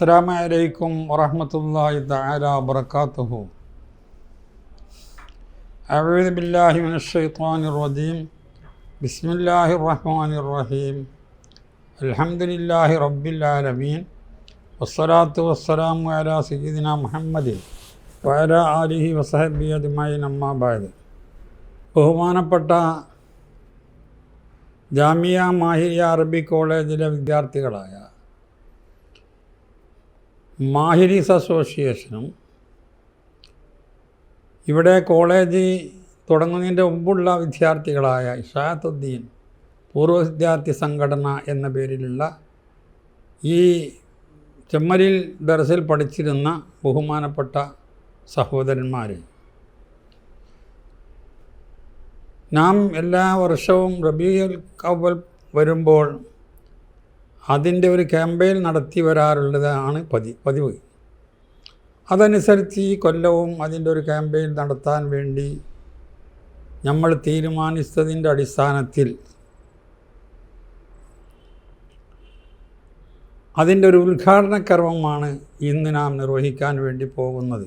അസ്സാം വലൈക്കും വറഹമത്തല്ലാഹി തആല വബറകാതുഹു അഊദു ബില്ലാഹി മിനശ് ശൈത്വാനിർ റജീം. ബിസ്മില്ലാഹിർ റഹ്മാനിർ റഹീം. അൽഹംദുലില്ലാഹി റബ്ബിൽ ആലമീൻ. വസ്സലാത്തു വസ്സലാമു അലാ സയ്യിദിന മുഹമ്മദിൻ വഅല ആലിഹി വസഹബി അജ്മഈൻ അമ്മാ ബഅദ്. ബഹുമാനപ്പെട്ട ജാമിയ മാഹിരിയ അറബി കോളേജിലെ വിദ്യാർത്ഥികളായ മാഹിരീസ് അസോസിയേഷനും ഇവിടെ കോളേജ് തുടങ്ങുന്നതിന്റെ മുമ്പുള്ള വിദ്യാർത്ഥികളായ ഇഷാത്തുദ്ദീൻ പൂർവ വിദ്യാർത്ഥി സംഘടന എന്ന പേരിലുള്ള ഈ ചെമ്മലിൽ ദർസിൽ പഠിച്ചിരുന്ന ബഹുമാനപ്പെട്ട സഹോദരന്മാർ. നാം എല്ലാ വർഷവും റബിയൽ കവൽ വരുമ്പോൾ അതിന്റെ ഒരു ക്യാമ്പയിൻ നടത്തി വരാറുള്ളതാണ് പതി പതിവ്. അതനുസരിച്ച് ഈ കൊല്ലവും അതിന്റെ ഒരു ക്യാമ്പയിൻ നടത്താൻ വേണ്ടി നമ്മൾ തീരുമാനിച്ചതിന്റെ അടിസ്ഥാനത്തിൽ അതിന്റെ ഒരു ഉദ്ഘാടന കർമ്മമാണ് ഇന്ന് നാം നിർവഹിക്കാൻ വേണ്ടി പോകുന്നത്.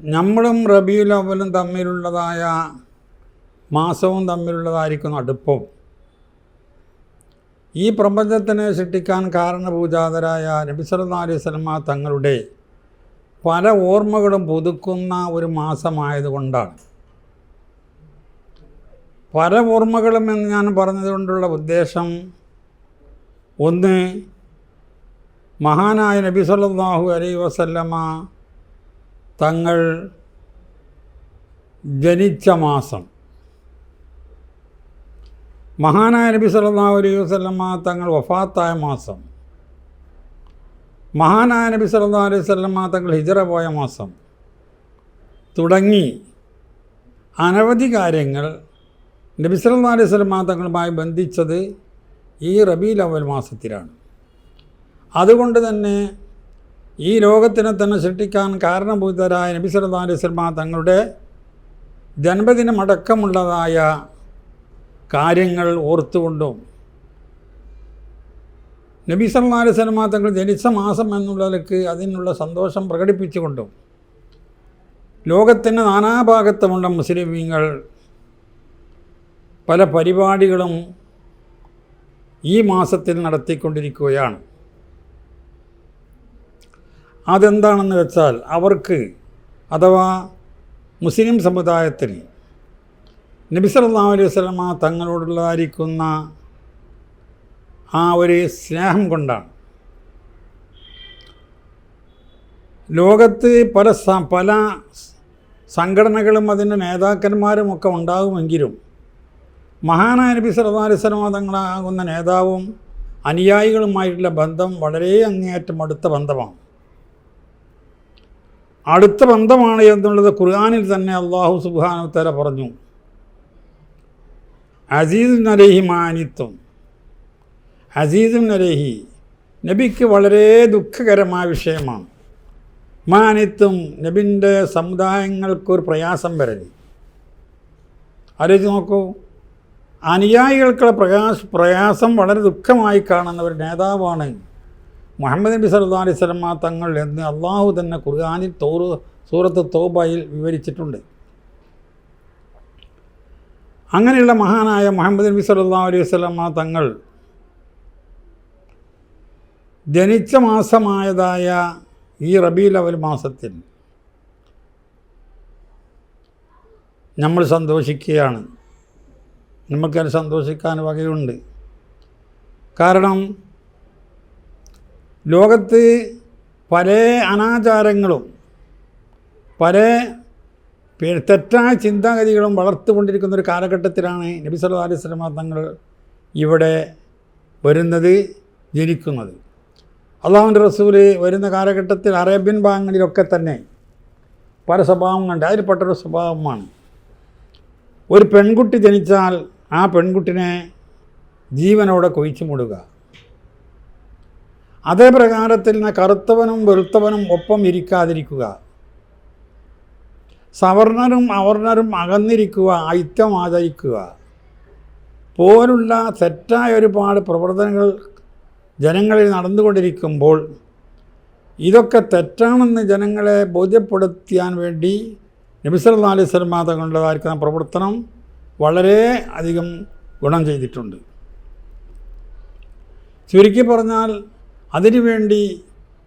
നമ്മളും റബിയുൽ അവലും തമ്മിലുള്ളതായ മാസവും തമ്മിലുള്ളതായിരിക്കുന്ന അടുപ്പം. ഈ പ്രപഞ്ചത്തിനെ സൃഷ്ടിക്കാൻ കാരണപൂജാതരായ നബിസലി സ്വലമ തങ്ങളുടെ പല ഓർമ്മകളും പുതുക്കുന്ന ഒരു മാസമായതുകൊണ്ടാണ്. പല ഓർമ്മകളും എന്ന് ഞാൻ പറഞ്ഞതുകൊണ്ടുള്ള ഉദ്ദേശം ഒന്ന് മഹാനായ നബി സല്ലാഹു അലൈ വസല്ലമ തങ്ങൾ ജനിച്ച മാസം. മഹാനായ നബി സല്ലല്ലാഹു അലൈഹി വസല്ലമ തങ്ങൾ വഫാത്തായ മാസം. മഹാനായ നബി സല്ലല്ലാഹു അലൈഹി വസല്ലമ തങ്ങൾ ഹിജറ പോയ മാസം. തുടങ്ങി. അനവധി കാര്യങ്ങൾ നബി സല്ലല്ലാഹു അലൈഹി വസല്ലമ തങ്ങളുമായി ബന്ധിച്ചത് ഈ റബീൽ അവൽ മാസത്തിലാണ്. അതുകൊണ്ട് തന്നെ ഈ ലോകത്തിനെ തന്നെ സൃഷ്ടിക്കാൻ കാരണഭൂതരായ നബി സല്ലല്ലാഹു അലൈഹി വസല്ലമ തങ്ങളുടെ ജന്മദിനമടക്കമുള്ളതായ കാര്യങ്ങൾ ഓർത്തുകൊണ്ടും നബി സല്ലല്ലാഹു അലൈഹി തങ്ങൾ ജനിച്ച മാസം എന്നുള്ളതിലേക്ക് അതിനുള്ള സന്തോഷം പ്രകടിപ്പിച്ചുകൊണ്ടും ലോകത്തിന്റെ നാനാഭാഗത്തുമുള്ള മുസ്ലിമീങ്ങൾ പല പരിപാടികളും ഈ മാസത്തിൽ നടത്തിക്കൊണ്ടിരിക്കുകയാണ്. അതെന്താണെന്ന് വെച്ചാൽ അവർക്ക് അഥവാ മുസ്ലിം സമുദായത്തിൽ നബി സല്ലല്ലാഹു അലൈഹി വസല്ലമ തങ്ങളോടുള്ളതായിരിക്കുന്ന ആ ഒരു സ്നേഹം കൊണ്ടാണ്. ലോകത്ത് പല പല സംഘടനകളും അതിന്റെ നേതാക്കന്മാരും ഒക്കെ ഉണ്ടാകുമെങ്കിലും മഹാനായ നബി സല്ലല്ലാഹു അലൈഹി വസല്ലമ തങ്ങളാകുന്ന നേതാവും അനുയായികളുമായിട്ടുള്ള ബന്ധം വളരെ അങ്ങേയറ്റം അടുത്ത ബന്ധമാണ്. അടുത്ത ബന്ധമാണ് എന്നുള്ളത് ഖുർആാനിൽ തന്നെ അള്ളാഹു സുബാനുത്തല തല പറഞ്ഞു. അസീസ് നരഹി മാനിത്വം. അസീസും നരഹി നബിക്ക് വളരെ ദുഃഖകരമായ വിഷയമാണ്. മാനിത്വം നബിന്റെ സമുദായങ്ങൾക്കൊരു പ്രയാസം വരരുത് ആലോചിച്ച് നോക്കൂ. അനുയായികൾക്കുള്ള പ്രയാസ പ്രയാസം വളരെ ദുഃഖമായി കാണുന്ന ഒരു നേതാവാണ് മുഹമ്മദ് നബി സല്ലാ അലൈഹി തങ്ങൾ എന്ന് അള്ളാഹു തന്നെ ഖുർആാനിൽ തോറു സൂറത്ത് തോബയിൽ വിവരിച്ചിട്ടുണ്ട്. അങ്ങനെയുള്ള മഹാനായ മുഹമ്മദ് നബി സല്ലാ അലൈഹി വസ്ലമ തങ്ങൾ ജനിച്ച മാസമായതായ ഈ റബീൽ അവൽ മാസത്തിൽ നമ്മൾ സന്തോഷിക്കുകയാണ്. നമുക്കത് സന്തോഷിക്കാൻ വകയുണ്ട്. കാരണം ലോകത്ത് പല അനാചാരങ്ങളും പല തെറ്റായ ചിന്താഗതികളും വളർത്തുകൊണ്ടിരിക്കുന്ന ഒരു കാലഘട്ടത്തിലാണ് നബി സല്ലാ അലൈഹി സ്വലമ തങ്ങൾ ഇവിടെ വരുന്നത് ജനിക്കുന്നത്. അള്ളാഹുന്റെ റസൂൽ വരുന്ന കാലഘട്ടത്തിൽ അറേബ്യൻ ഭാഗങ്ങളിലൊക്കെ തന്നെ പല സ്വഭാവങ്ങളുണ്ട് അതിൽപ്പെട്ടൊരു സ്വഭാവമാണ്. ഒരു പെൺകുട്ടി ജനിച്ചാൽ ആ പെൺകുട്ടിനെ ജീവനോടെ കുഴിച്ചു മൂടുക. അതേ പ്രകാരത്തിൽ കറുത്തവനും വെളുത്തവനും ഒപ്പം ഇരിക്കാതിരിക്കുക. സവർണരും അവർണരും അകന്നിരിക്കുക ഐക്യം ആചരിക്കുക പോലുള്ള തെറ്റായ ഒരുപാട് പ്രവർത്തനങ്ങൾ ജനങ്ങളിൽ നടന്നുകൊണ്ടിരിക്കുമ്പോൾ ഇതൊക്കെ തെറ്റാണെന്ന് ജനങ്ങളെ ബോധ്യപ്പെടുത്താൻ വേണ്ടി നബിസല്ലാ അലൈഹി സ്വലമാ പ്രവർത്തനം വളരെ അധികം ഗുണം ചെയ്തിട്ടുണ്ട്. ചുരുക്കി പറഞ്ഞാൽ അതിനുവേണ്ടി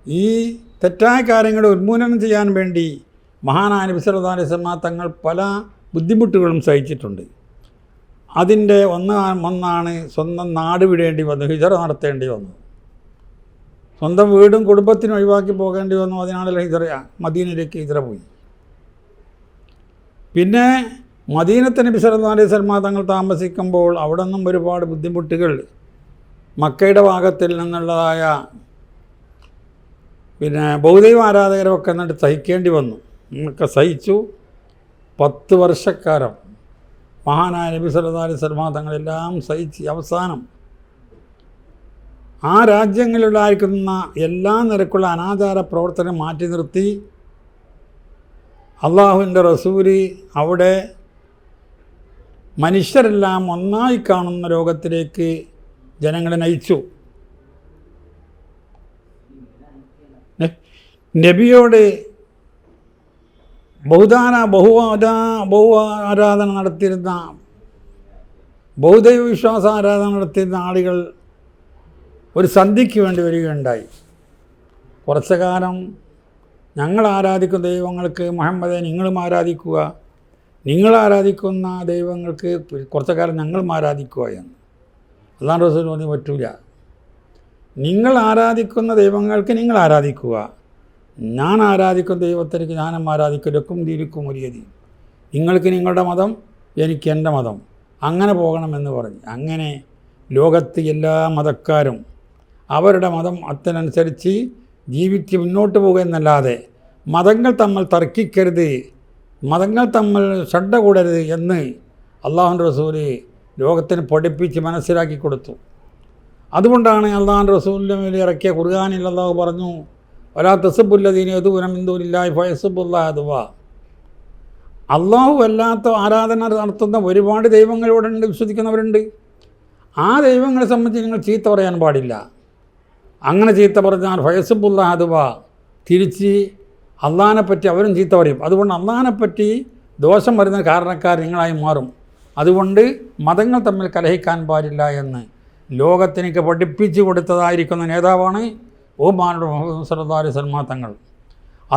ഈ തെറ്റായ കാര്യങ്ങളെ ഉന്മൂലനം ചെയ്യാൻ വേണ്ടി മഹാനായ നബി സല്ലല്ലാഹു അലൈഹി തങ്ങൾ പല ബുദ്ധിമുട്ടുകളും സഹിച്ചിട്ടുണ്ട്. അതിന്റെ ഒന്ന് ഒന്നാണ് സ്വന്തം നാട് വിടേണ്ടി വന്നു ഹിജറ നടത്തേണ്ടി വന്നു. സ്വന്തം വീടും കുടുംബത്തിനും ഒഴിവാക്കി പോകേണ്ടി വന്നു അതിനാണല്ലോ ഹിജറ മദീനയിലേക്ക് ഹിജറ പോയി. പിന്നെ മദീനത്തെ നബി സൽമ അലൈഹി തങ്ങൾ താമസിക്കുമ്പോൾ അവിടെ നിന്നും ഒരുപാട് ബുദ്ധിമുട്ടുകൾ മക്കയുടെ ഭാഗത്തിൽ നിന്നുള്ളതായ പിന്നെ ബൗദ്ധൈവ ആരാധകരൊക്കെ എന്നിട്ട് സഹിക്കേണ്ടി വന്നു. ഒക്കെ സഹിച്ചു. പത്ത് വർഷക്കാലം മഹാനായ നബി അലൈഹി വസല്ലമ തങ്ങളെല്ലാം സഹിച്ച് അവസാനം ആ രാജ്യങ്ങളിലുണ്ടായിരിക്കുന്ന എല്ലാ നിരക്കുള്ള അനാചാര പ്രവർത്തനം മാറ്റി നിർത്തി. അള്ളാഹുവിന്റെ റസൂൽ അവിടെ മനുഷ്യരെല്ലാം ഒന്നായി കാണുന്ന ലോകത്തിലേക്ക് ജനങ്ങളെ നയിച്ചു. നബിയോട് ബഹുദാന ബഹുവാരാ ബഹു ആരാധന നടത്തിയിരുന്ന ബഹുദൈവ വിശ്വാസ ആരാധന നടത്തിയിരുന്ന ആളുകൾ ഒരു സന്ധിക്ക് വേണ്ടി വരികയുണ്ടായി. കുറച്ചു കാലം ഞങ്ങൾ ആരാധിക്കുന്ന ദൈവങ്ങൾക്ക് മുഹമ്മദെ നിങ്ങളും ആരാധിക്കുക നിങ്ങൾ ആരാധിക്കുന്ന ദൈവങ്ങൾക്ക് കുറച്ചു കാലം ഞങ്ങളും ആരാധിക്കുക എന്ന്. അള്ളാൻ റസൂൽ പറഞ്ഞു പറ്റൂല. നിങ്ങൾ ആരാധിക്കുന്ന ദൈവങ്ങൾക്ക് നിങ്ങൾ ആരാധിക്കുക. ഞാൻ ആരാധിക്കും ദൈവത്തിലേക്ക് ഞാനും ആരാധിക്കലൊക്കും തിരിക്കും ഒരിയതി നിങ്ങൾക്ക് നിങ്ങളുടെ മതം എനിക്ക് എന്റെ മതം. അങ്ങനെ പോകണമെന്ന് പറഞ്ഞു. അങ്ങനെ ലോകത്ത് എല്ലാ മതക്കാരും അവരുടെ മതം അതിനനുസരിച്ച് ജീവിച്ച് മുന്നോട്ട് പോകുക എന്നല്ലാതെ മതങ്ങൾ തമ്മിൽ തർക്കിക്കരുത് മതങ്ങൾ തമ്മിൽ ശ്രദ്ധ കൂടരുത് എന്ന് അള്ളാഹു റസൂൽ ലോകത്തിന് പഠിപ്പിച്ച് മനസ്സിലാക്കി കൊടുത്തു. അതുകൊണ്ടാണ് അള്ളാഹു റസൂലിന്റെ മേലെ ഇറക്കിയ ഖുർആാനിൽ അള്ളാഹു പറഞ്ഞു ഒരാ തെസുബുല്ലദീൻ യദൂനം ഇന്ദൂലില്ലായി ഫയസുബുല്ലാഹുവ അള്ളാഹു അല്ലാത്ത ആരാധന നടത്തുന്ന ഒരുപാട് ദൈവങ്ങളിവിടെ വിശ്വസിക്കുന്നവരുണ്ട്. ആ ദൈവങ്ങളെ സംബന്ധിച്ച് നിങ്ങൾ ചീത്ത പറയാൻ പാടില്ല. അങ്ങനെ ചീത്ത പറഞ്ഞാൽ ഫയസുബുല്ലാഹുവ തിരിച്ച് അള്ളഹാനെപ്പറ്റി അവരും ചീത്ത പറയും. അതുകൊണ്ട് അള്ളഹാനെപ്പറ്റി ദോഷം വരുന്ന കാരണക്കാർ നിങ്ങളായി മാറും. അതുകൊണ്ട് മതങ്ങൾ തമ്മിൽ കലഹിക്കാൻ പാടില്ല എന്ന് ലോകത്തിനൊക്കെ പഠിപ്പിച്ചു കൊടുത്തതായിരിക്കുന്ന നേതാവാണ് ബഹുമാനുടെ മുഹമ്മദ് സർദാരി തങ്ങൾ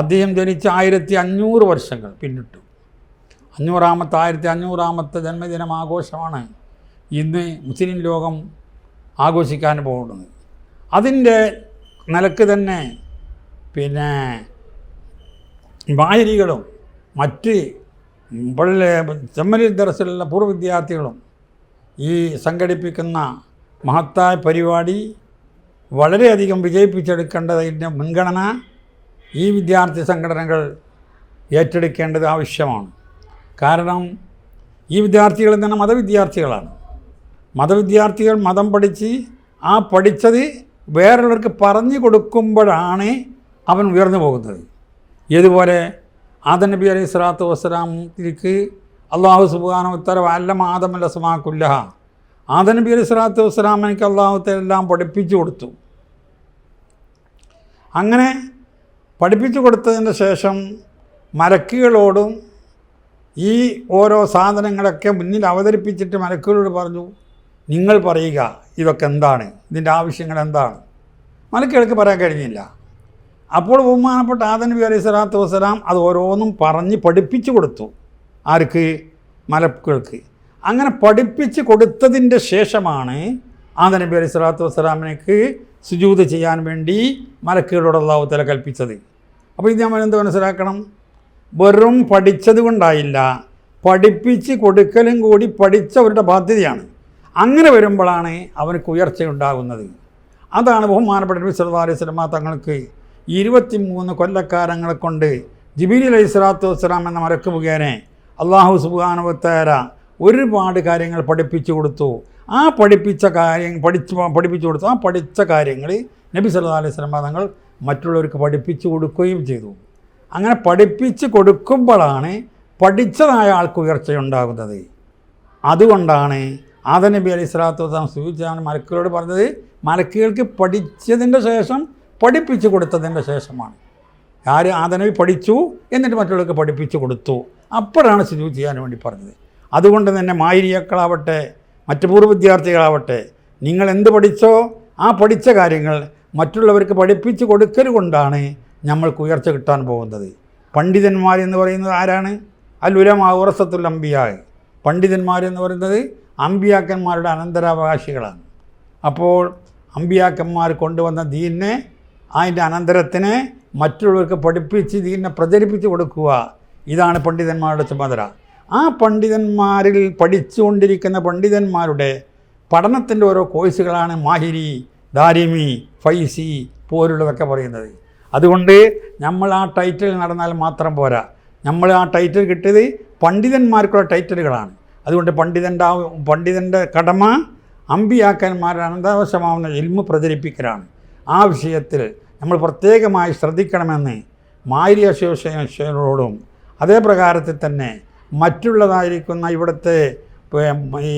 അദ്ദേഹം ജനിച്ച ആയിരത്തി അഞ്ഞൂറ് വർഷങ്ങൾ പിന്നിട്ടു. അഞ്ഞൂറാമത്തെ ആയിരത്തി അഞ്ഞൂറാമത്തെ ജന്മദിനം ആഘോഷമാണ് ഇന്ന് മുസ്ലിം ലോകം ആഘോഷിക്കാൻ പോകുന്നത്. അതിന്റെ നിലയ്ക്ക് തന്നെ പിന്നെ വായരികളും മറ്റ് പള്ളി ചെമ്മലിൽ ദർസിലുള്ള പൂർവ വിദ്യാർത്ഥികളും ഈ സംഘടിപ്പിക്കുന്ന മഹത്തായ പരിപാടി വളരെയധികം വിജയിപ്പിച്ചെടുക്കേണ്ടതിന്റെ മുൻഗണന ഈ വിദ്യാർത്ഥി സംഘടനകൾ ഏറ്റെടുക്കേണ്ടത് ആവശ്യമാണ്. കാരണം ഈ വിദ്യാർത്ഥികൾ തന്നെ മതവിദ്യാർത്ഥികളാണ്. മതവിദ്യാർത്ഥികൾ മതം പഠിച്ച് ആ പഠിച്ചത് വേറുള്ളവർക്ക് പറഞ്ഞു കൊടുക്കുമ്പോഴാണ് അവൻ ഉയർന്നു പോകുന്നത്. ഇതുപോലെ ആദനബി അലൈഹി സ്വലാത്തു വസ്സലാമിക്ക് അള്ളാഹു സുബാനോ ഉത്തരവ് അല്ല മാതമല്ല സുമാക്കുല്ലഹ ആദം നബി അലി സ്വലാത്തു തഹാല എല്ലാം പഠിപ്പിച്ചു കൊടുത്തു. അങ്ങനെ പഠിപ്പിച്ചു കൊടുത്തതിന് ശേഷം മലക്കുകളോടും ഈ ഓരോ സാധനങ്ങളൊക്കെ മുന്നിൽ അവതരിപ്പിച്ചിട്ട് മലക്കുകളോട് പറഞ്ഞു നിങ്ങൾ പറയുക ഇതൊക്കെ എന്താണ്? ഇതിന്റെ ആവശ്യങ്ങൾ എന്താണ്? മലക്കുകൾക്ക് പറയാൻ കഴിഞ്ഞില്ല. അപ്പോൾ ബഹുമാനപ്പെട്ട ആദൻ നബി അലൈഹി സ്വലാത്തു വസ്സലാം അത് ഓരോന്നും പറഞ്ഞ് പഠിപ്പിച്ചു കൊടുത്തു ആർക്ക്? മലക്കുകൾക്ക്. അങ്ങനെ പഠിപ്പിച്ച് കൊടുത്തതിന്റെ ശേഷമാണ് ആദനബി അലൈഹി സ്വലാത്തു വസ്സലാമിനേക്ക് സുജൂത് ചെയ്യാൻ വേണ്ടി മലക്കുകളോട് അള്ളാഹു തല കൽപ്പിച്ചത്. അപ്പോൾ ഇത് നമ്മൾ എന്ത് മനസ്സിലാക്കണം? വെറും പഠിച്ചത് കൊണ്ടായില്ല. പഠിപ്പിച്ച് കൊടുക്കലും കൂടി പഠിച്ചവരുടെ ബാധ്യതയാണ്. അങ്ങനെ വരുമ്പോഴാണ് അവർക്ക് ഉയർച്ചയുണ്ടാകുന്നത്. അതാണ് ബഹുമാനപ്പെട്ട നബി സല്ലാ അലൈഹി സ്വലമ തങ്ങൾക്ക് ഇരുപത്തി മൂന്ന് കൊല്ലക്കാരങ്ങളെ കൊണ്ട് ജിബീൽ അലൈഹി സ്വലാത്തു വസ്സലാം എന്ന മരക്ക് മുഖേനെ അള്ളാഹു സുബാനുവത്തേര ഒരുപാട് കാര്യങ്ങൾ പഠിപ്പിച്ചു കൊടുത്തു. ആ പഠിപ്പിച്ച കാര്യം പഠിച്ചു പഠിപ്പിച്ചു കൊടുത്തു ആ പഠിച്ച കാര്യങ്ങൾ നബി സല്ലാ അലൈഹി സ്വലമ തങ്ങൾ മറ്റുള്ളവർക്ക് പഠിപ്പിച്ചു കൊടുക്കുകയും ചെയ്തു. അങ്ങനെ പഠിപ്പിച്ച് കൊടുക്കുമ്പോഴാണ് പഠിച്ചതായ ആൾക്ക് ഉയർച്ചയുണ്ടാകുന്നത്. അതുകൊണ്ടാണ് ആദ നബി അലൈഹി സ്വലാത്തു വസ്സലാം സൂചിച്ചാണ് മലക്കുകളോട് പറഞ്ഞത് മലക്കുകൾക്ക് പഠിച്ചതിന്റെ ശേഷം പഠിപ്പിച്ചു കൊടുത്തതിന്റെ ശേഷമാണ്. ആര് ആദനവി പഠിച്ചു എന്നിട്ട് മറ്റുള്ളവർക്ക് പഠിപ്പിച്ചു കൊടുത്തു. അപ്പോഴാണ് സുജു ചെയ്യാൻ വേണ്ടി പറഞ്ഞത്. അതുകൊണ്ട് തന്നെ മായിരിയക്കളാവട്ടെ മറ്റു പൂർവ വിദ്യാർത്ഥികളാവട്ടെ നിങ്ങൾ എന്ത് പഠിച്ചോ ആ പഠിച്ച കാര്യങ്ങൾ മറ്റുള്ളവർക്ക് പഠിപ്പിച്ചു കൊടുക്കൽ കൊണ്ടാണ് നമ്മൾക്ക് ഉയർച്ച കിട്ടാൻ പോകുന്നത്. പണ്ഡിതന്മാർ എന്ന് പറയുന്നത് ആരാണ്? ഉലമ ഉറസത്തുൽ അമ്പിയായ പണ്ഡിതന്മാർ എന്ന് പറയുന്നത് അമ്പിയാക്കന്മാരുടെ അനന്തരാവകാശികളാണ്. അപ്പോൾ അമ്പിയാക്കന്മാർ കൊണ്ടുവന്ന ദീനിനെ അതിന്റെ അനന്തരത്തിന് മറ്റുള്ളവർക്ക് പഠിപ്പിച്ച് ദീനിനെ പ്രചരിപ്പിച്ച് കൊടുക്കുക. ഇതാണ് പണ്ഡിതന്മാരുടെ ചുമതല. ആ പണ്ഡിതന്മാരിൽ പഠിച്ചുകൊണ്ടിരിക്കുന്ന പണ്ഡിതന്മാരുടെ പഠനത്തിന്റെ ഓരോ കോഴ്സുകളാണ് മാഹിരി ദാരിമി ഫൈസി പോലുള്ളതൊക്കെ പറയുന്നത്. അതുകൊണ്ട് നമ്മൾ ആ ടൈറ്റിൽ നടന്നാൽ മാത്രം പോരാ. നമ്മൾ ആ ടൈറ്റിൽ കിട്ടിയത് പണ്ഡിതന്മാർക്കുള്ള ടൈറ്റിലുകളാണ്. അതുകൊണ്ട് പണ്ഡിതന്റെ പണ്ഡിതന്റെ കടമ അമ്പിയാക്കന്മാരുടെ അനന്താവശ്യമാവുന്ന ഇൽമ പ്രചരിപ്പിക്കലാണ്. ആ വിഷയത്തിൽ നമ്മൾ പ്രത്യേകമായി ശ്രദ്ധിക്കണമെന്ന് മാരി അസോസിയേഷനോടും അതേ പ്രകാരത്തിൽ തന്നെ മറ്റുള്ളതായിരിക്കുന്ന ഇവിടുത്തെ ഈ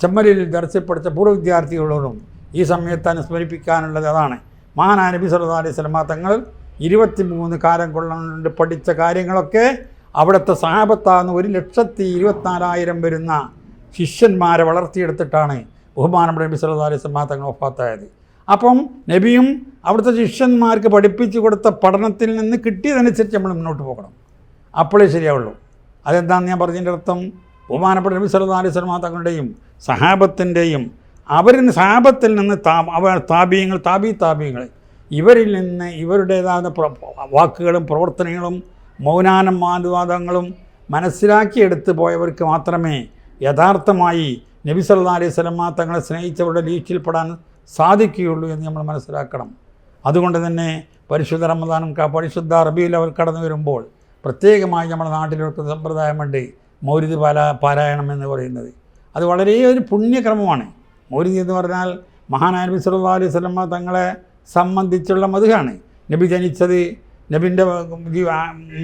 ചെമ്മലിൽ ദർശ്യപ്പെടുത്ത പൂർവ വിദ്യാർത്ഥികളോടും ഈ സമയത്ത് അനുസ്മരിപ്പിക്കാനുള്ളത് അതാണ്. മഹാനായ നബി അലൈഹി സ്വലമ തങ്ങൾ ഇരുപത്തിമൂന്ന് കാലം കൊള്ളുന്നുണ്ട് പഠിച്ച കാര്യങ്ങളൊക്കെ അവിടുത്തെ സഹാബത്താകുന്ന ഒരു ലക്ഷത്തി ഇരുപത്തിനാലായിരം വരുന്ന ശിഷ്യന്മാരെ വളർത്തിയെടുത്തിട്ടാണ് ബഹുമാനപ്പെട്ട നബി സല്ലാ അലൈഹി സ്വലമ തങ്ങൾ ഒഫാത്തായത് അപ്പം നബിയും അവിടുത്തെ ശിഷ്യന്മാർക്ക് പഠിപ്പിച്ചു കൊടുത്ത പഠനത്തിൽ നിന്ന് കിട്ടിയതനുസരിച്ച് നമ്മൾ മുന്നോട്ട് പോകണം. അപ്പോഴേ ശരിയാവുള്ളൂ. അതെന്താണെന്ന് ഞാൻ പറഞ്ഞതിന്റെ അർത്ഥം? ബഹുമാനപ്പെട്ട നബി സല്ലാ അലൈഹി വസല്ലമ തങ്ങളുടെയും സഹാബത്തിന്റെയും അവരിൽ സഹാബത്തിൽ നിന്ന് താ അവർ താപീയങ്ങൾ താപി താപീയങ്ങൾ ഇവരിൽ നിന്ന് ഇവരുടേതായ പ്ര- വാക്കുകളും പ്രവർത്തനങ്ങളും മൗനാനുവാദങ്ങളും മനസ്സിലാക്കിയെടുത്ത് പോയവർക്ക് മാത്രമേ യഥാർത്ഥമായി നബി സല്ലല്ലാഹു അലൈഹി വസല്ലമ തങ്ങളെ സ്നേഹിച്ചവരുടെ ലീച്ചിൽപ്പെടാൻ സാധിക്കുകയുള്ളൂ എന്ന് നമ്മൾ മനസ്സിലാക്കണം. അതുകൊണ്ട് തന്നെ പരിശുദ്ധ റമദാനും പരിശുദ്ധ അറബിയിൽ അവർ കടന്നു വരുമ്പോൾ പ്രത്യേകമായി നമ്മുടെ നാട്ടിലൊക്കെ സമ്പ്രദായമുണ്ട് മൗര്യതി പാല പാരായണം എന്ന് പറയുന്നത്. അത് വളരെ ഒരു പുണ്യക്രമമാണ്. മൗര്യതി എന്ന് പറഞ്ഞാൽ മഹാനായ നബി സല്ലല്ലാഹു അലൈഹി വസല്ലമ തങ്ങളെ സംബന്ധിച്ചുള്ള മധുഹാണ്. നബി ജനിച്ചത് നബിന്റെ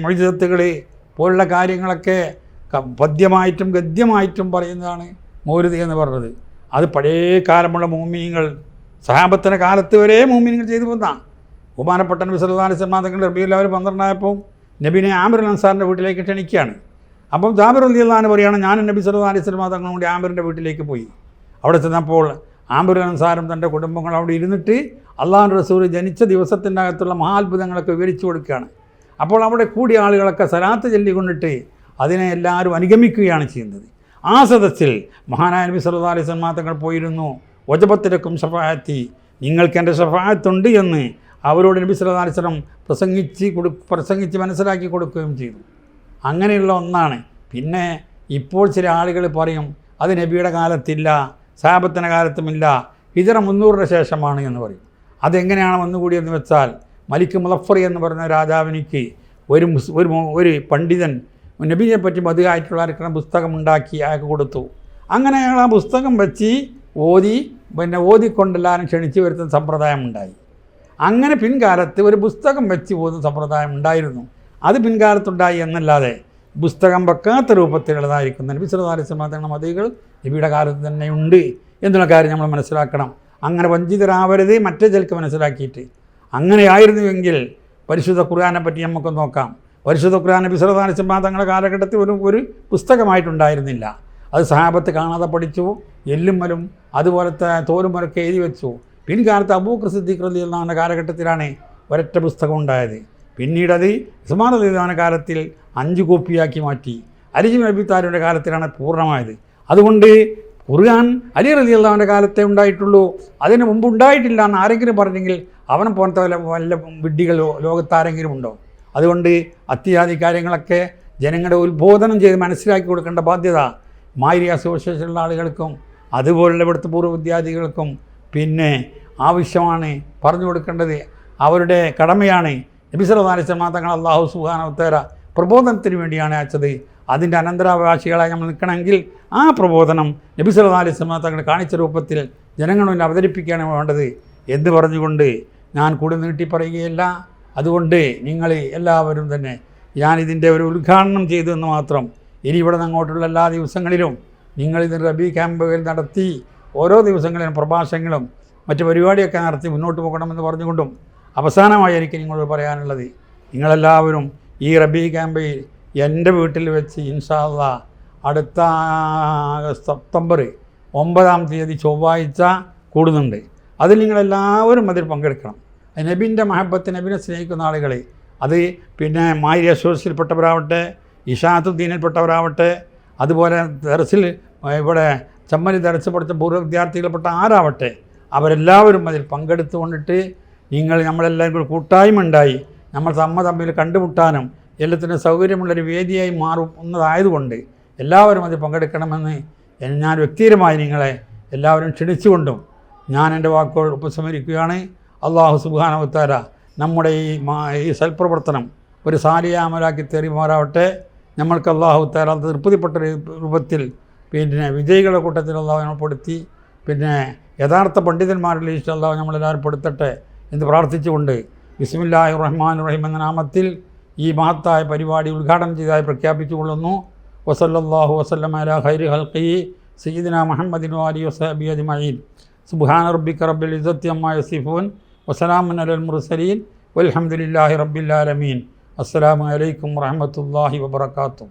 മൊഴിതത്തുകൾ പോലുള്ള കാര്യങ്ങളൊക്കെ പദ്യമായിട്ടും ഗദ്യമായിട്ടും പറയുന്നതാണ് മൗര്യതി എന്ന് പറഞ്ഞത്. അത് പഴയ കാലമുള്ള മൂമിനിങ്ങൾ സഹാബത്തിന്റെ കാലത്ത് വരെ മൂമിനിങ്ങൾ ചെയ്തു പോകുന്നതാണ് ബഹുമാനപ്പെട്ട നബി സല്ലല്ലാഹു അലൈഹി സ്വലമ്മ തങ്ങളുടെ റബിയുൽ അവർ പന്ത്രണ്ടായപ്പോൾ നബിനെ ആമിർ അൻസാറിന്റെ വീട്ടിലേക്ക് ക്ഷണിക്കുകയാണ്. അപ്പം ജാബിർ അലി അള്ളഹാൻ പറയുകയാണ് ഞാനും നബി സല്ലല്ലാഹു അലൈഹി വസല്ലം തങ്ങളും കൂടി ആമിറിന്റെ വീട്ടിലേക്ക് പോയി. അവിടെ ചെന്നപ്പോൾ ആമിർ അൻസാറും തന്റെ കുടുംബങ്ങൾ അവിടെ ഇരുന്നിട്ട് അള്ളാഹു റസൂൽ ജനിച്ച ദിവസത്തിന്റെ അകത്തുള്ള മഹാത്ഭുതങ്ങളൊക്കെ വിവരിച്ചു കൊടുക്കുകയാണ്. അപ്പോൾ അവിടെ കൂടിയ ആളുകളൊക്കെ സലാത്ത് ചൊല്ലിക്കൊണ്ടിട്ട് അതിനെ എല്ലാവരും അനുഗമിക്കുകയാണ് ചെയ്യുന്നത്. ആ സദസ്സിൽ മഹാനായ നബി സല്ലാ അലൈഹി വസല്ലം തങ്ങൾ പോയിരുന്നു. ഒജപത്തിരക്കും ഷഫായത്തി നിങ്ങൾക്ക് എന്റെ ഷഫായത്തുണ്ട് എന്ന് അവരോട് നബി വസല്ലം പ്രസംഗിച്ച് കൊടു പ്രസംഗിച്ച് മനസ്സിലാക്കി കൊടുക്കുകയും ചെയ്തു. അങ്ങനെയുള്ള ഒന്നാണ്. പിന്നെ ഇപ്പോൾ ചില ആളുകൾ പറയും അത് നബിയുടെ കാലത്തില്ല സാപത്തിന കാലത്തുമില്ല ഹിജറ മുന്നൂറിന് ശേഷമാണ് എന്ന് പറയും. അതെങ്ങനെയാണ് വന്നുകൂടിയെന്ന് വെച്ചാൽ മലിക് മുലഫറി എന്ന് പറയുന്ന രാജാവിനിക്ക് ഒരു ഒരു ഒരു പണ്ഡിതൻ നബിയെ പറ്റി മതിയായിട്ടുള്ള ആർക്കണം പുസ്തകം ഉണ്ടാക്കി അയാൾക്ക് കൊടുത്തു. അങ്ങനെ അയാൾ ആ പുസ്തകം വെച്ച് ഓതി പിന്നെ ഓതിക്കൊണ്ടെല്ലാവരും ക്ഷണിച്ചു വരുത്തുന്ന സമ്പ്രദായം ഉണ്ടായി. അങ്ങനെ പിൻകാലത്ത് ഒരു പുസ്തകം വെച്ച് പോകുന്ന സമ്പ്രദായം ഉണ്ടായിരുന്നു. അത് പിൻകാലത്തുണ്ടായി എന്നല്ലാതെ പുസ്തകം വെക്കാത്ത രൂപത്തിലുള്ളതായിരിക്കും നബി സല്ലല്ലാഹു അലൈഹി വസല്ലം തങ്ങളുടെ മതികൾ നബിയുടെ കാലത്ത് തന്നെ ഉണ്ട് എന്നുള്ള കാര്യം നമ്മൾ മനസ്സിലാക്കണം. അങ്ങനെ വഞ്ചിതരാവരുത് മറ്റേ ചിലക്ക് മനസ്സിലാക്കിയിട്ട്. അങ്ങനെയായിരുന്നുവെങ്കിൽ പരിശുദ്ധ ഖുർആാനെ പറ്റി നമുക്ക് നോക്കാം. പരിശുദ്ധ ഖുർആൻ തങ്ങളുടെ കാലഘട്ടത്തിൽ ഒരു ഒരു പുസ്തകമായിട്ടുണ്ടായിരുന്നില്ല. അത് സഹാബത്ത് കാണാതെ പഠിച്ചു എല്ലുമ്മലും അതുപോലത്തെ തോലുമലൊക്കെ എഴുതി വെച്ചു. പിൻകാലത്ത് അബൂഖർ സിദ്ദീഖ് റലി അള്ളാഹുവിന്റെ കാലഘട്ടത്തിലാണ് ഒരൊറ്റ പുസ്തകം ഉണ്ടായത്. പിന്നീട് അത് ഉസ്മാൻ റലി അള്ളാഹുവിന്റെ കാലത്തിൽ അഞ്ച് കോപ്പിയാക്കി മാറ്റി. അലിജി നബി താലിയുടെ കാലത്തിലാണ് പൂർണമായത്. അതുകൊണ്ട് ഖുർആൻ അലി റലി അള്ളാഹുവിന്റെ കാലത്തെ ഉണ്ടായിട്ടുള്ളൂ. അതിന് മുമ്പ് ഉണ്ടായിട്ടില്ല എന്ന് ആരെങ്കിലും പറഞ്ഞെങ്കിൽ അവനെ പോലത്തെ വല്ല വല്ല വിഡ്ഢികൾ ലോകത്താരെങ്കിലും ഉണ്ടോ? അതുകൊണ്ട് അത്യാദി കാര്യങ്ങളൊക്കെ ജനങ്ങളുടെ ഉത്ബോധനം ചെയ്ത് മനസ്സിലാക്കി കൊടുക്കേണ്ട ബാധ്യത മായിരി അസോസിയേഷനിലുള്ള ആളുകൾക്കും അതുപോലുള്ള ഇവിടുത്തെ പൂർവ വിദ്യാർത്ഥികൾക്കും പിന്നെ ആവശ്യമാണ് പറഞ്ഞു കൊടുക്കേണ്ടത്. അവരുടെ കടമയാണ്. നബിസലാലിസ്ലാം തങ്ങൾ അള്ളാഹു സുഹാനോത്തേര പ്രബോധനത്തിന് വേണ്ടിയാണ് അയച്ചത്. അതിന്റെ അനന്തരാവകാശികളായി നമ്മൾ നിൽക്കണമെങ്കിൽ ആ പ്രബോധനം നബി സല്ലല്ലാഹു അലൈഹി വസല്ലം തങ്ങൾ കാണിച്ച രൂപത്തിൽ ജനങ്ങളെ അവതരിപ്പിക്കുകയാണ് വേണ്ടത്. എന്ന് പറഞ്ഞുകൊണ്ട്? ഞാൻ കൂടുതൽ നീട്ടി പറയുകയില്ല. അതുകൊണ്ട് നിങ്ങൾ എല്ലാവരും തന്നെ ഞാൻ ഞാനിതിന്റെ ഒരു ഉദ്ഘാടനം ചെയ്തു എന്ന് മാത്രം ഇനി ഇവിടെ അങ്ങോട്ടുള്ള എല്ലാ ദിവസങ്ങളിലും നിങ്ങളിതിന്റെ റബി ക്യാമ്പുകൾ നടത്തി ഓരോ ദിവസങ്ങളിലും പ്രഭാഷണങ്ങളും മറ്റ് പരിപാടിയൊക്കെ നടത്തി മുന്നോട്ട് പോകണമെന്ന് പറഞ്ഞുകൊണ്ടും അവസാനമായി എനിക്ക് നിങ്ങളോട് പറയാനുള്ളത്. നിങ്ങളെല്ലാവരും ഈ റബി ക്യാമ്പയിൽ എന്റെ വീട്ടിൽ വെച്ച് ഇൻഷാല്ല അടുത്ത സെപ്റ്റംബർ ഒമ്പതാം തീയതി ചൊവ്വാഴ്ച കൂടുന്നുണ്ട്. അതിൽ നിങ്ങളെല്ലാവരും അതിൽ പങ്കെടുക്കണം. നബിന്റെ മഹബത്ത് നബിനെ സ്നേഹിക്കുന്ന ആളുകളെ അത് പിന്നെ മായി അസോസിയൽപ്പെട്ടവരാവട്ടെ ഇഷാത്തുദ്ദീനിൽപ്പെട്ടവരാവട്ടെ അതുപോലെ ദർസിൽ ഇവിടെ ചമ്മലി ദർസ് പഠിച്ച പൂർവ വിദ്യാർത്ഥികളിൽപ്പെട്ട ആരാവട്ടെ അവരെല്ലാവരും അതിൽ പങ്കെടുത്തുകൊണ്ടിട്ട് നിങ്ങൾ നമ്മളെല്ലാവരും കൂടി കൂട്ടായ്മ ഉണ്ടായി. നമ്മൾ തമ്മ തമ്മിൽ കണ്ടുമുട്ടാനും എല്ലാത്തിനും സൗകര്യമുള്ളൊരു വേദിയായി മാറും എന്നതായതുകൊണ്ട് എല്ലാവരും അതിൽ പങ്കെടുക്കണമെന്ന് ഞാൻ വ്യക്തിപരമായി നിങ്ങളെ എല്ലാവരും ക്ഷണിച്ചുകൊണ്ടും ഞാൻ എന്റെ വാക്കുകൾ ഉപസംഹരിക്കുകയാണ്. അള്ളാഹു സുബാനവത്താര നമ്മുടെ ഈ ഈ സൽപ്രവർത്തനം ഒരു സാലിയാമലാക്കി തെറിമാറാവട്ടെ നമ്മൾക്ക് അള്ളാഹു താര തൃപ്തിപ്പെട്ട രൂപത്തിൽ പിന്നെ വിജയികളുടെ കൂട്ടത്തിൽ അള്ളാഹു പെടുത്തി. പിന്നെ യഥാർത്ഥ പണ്ഡിതന്മാരിൽ അള്ളാഹു നമ്മളെല്ലാവരും പെടുത്തട്ടെ എന്ന് പ്രാർത്ഥിച്ചുകൊണ്ട് ബിസ്മില്ലാഹി റഹ്മാൻ റഹീം എന്ന നാമത്തിൽ ഈ മഹത്തായ പരിപാടി ഉദ്ഘാടനം ചെയ്തതായി പ്രഖ്യാപിച്ചുകൊള്ളുന്നു. വസല്ലാഹു വസ്ലം അല ഖൈരി ഹൽക്കി സയ്യിദിന മുഹമ്മദിൻ അലി വസബി അജ്മീൻ സുബ്ഹാന റബ്ബിക റബ്ബിൽ ഇസത്തി അമ്മ യസിഫൂൻ. വസലാമുൻ അലൽ മുർസലീൻ. വൽഹംദുലില്ലാഹി റബ്ബിൽ അസ്സാം വലൈക്കും അലൈക്കും വാത്തു